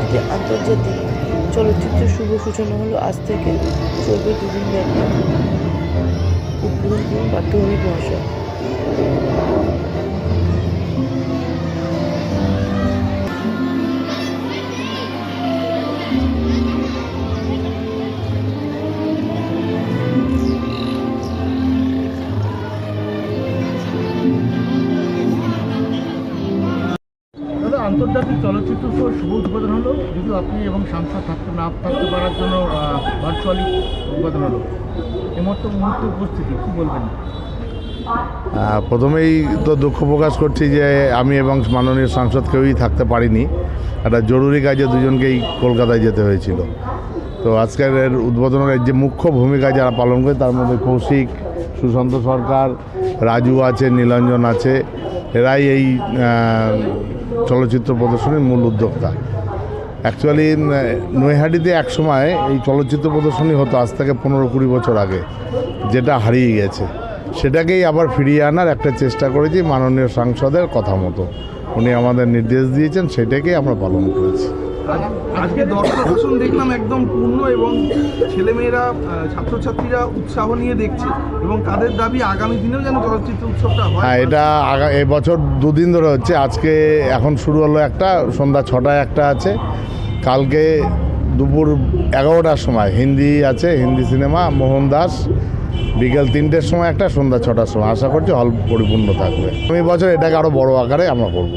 নৈহাটিতে আন্তর্জাতিক চলচ্চিত্র শুভ সূচনা হলো আজ থেকে চলবে দুদিন ব্যাপী। উদ্বোধন করুন পাঠ্যভূমি মহাশয়। আন্তর্জাতিক চলচ্চিত্র উৎসবের শুভ উদ্বোধন হলো। যদিও আপনি এবং সাংসদ থাকতে না থাকতে পারার জন্য ভার্চুয়ালি উদ্বোধন হলো। এই মুহূর্তে মুহূর্তে উপস্থিতি, কী বলবেন? প্রথমেই তো দুঃখ প্রকাশ করছি যে আমি এবং মাননীয় সাংসদ কেউই থাকতে পারিনি। একটা জরুরি কাজে দুজনকেই কলকাতায় যেতে হয়েছিল। তো আজকের এর উদ্বোধনের যে মুখ্য ভূমিকা যারা পালন করে, তার মধ্যে কৌশিক, সুশান্ত সরকার, রাজু আছে, নীলাঞ্জন আছে এরাই এই চলচ্চিত্র প্রদর্শনীর মূল উদ্যোক্তা। অ্যাকচুয়ালি নৈহাটিতে এক সময় এই চলচ্চিত্র প্রদর্শনী হতো আজ থেকে পনেরো কুড়ি বছর আগে, যেটা হারিয়ে গেছে। সেটাকেই আবার ফিরিয়ে আনার একটা চেষ্টা করেছি মাননীয় সাংসদের কথা মতো। উনি আমাদের নির্দেশ দিয়েছেন, সেটাকেই আমরা পালন করেছি। আজকে দর্শক আসন, দেখলাম একদম পূর্ণ এবং ছেলেমেয়েরা ছাত্রছাত্রীরা উৎসাহ নিয়ে দেখছে এবং তাদের দাবি আগামী দিনেও যেন চলচ্চিত্র উৎসবটা হয়। হ্যাঁ এটা এবছর দুদিন ধরে হচ্ছে। আজকে এখন শুরু হলো একটা, সন্ধ্যা ছটায় একটা আছে। কালকে দুপুর এগারোটার সময়, হিন্দি আছে, হিন্দি সিনেমা, মোহন দাস, বিকেল তিনটের সময় একটা, সন্ধ্যা ছটার সময়। আশা করছি হল পরিপূর্ণ থাকবে। আমি বছর এটাকে আরও বড় আকারে আমরা করব।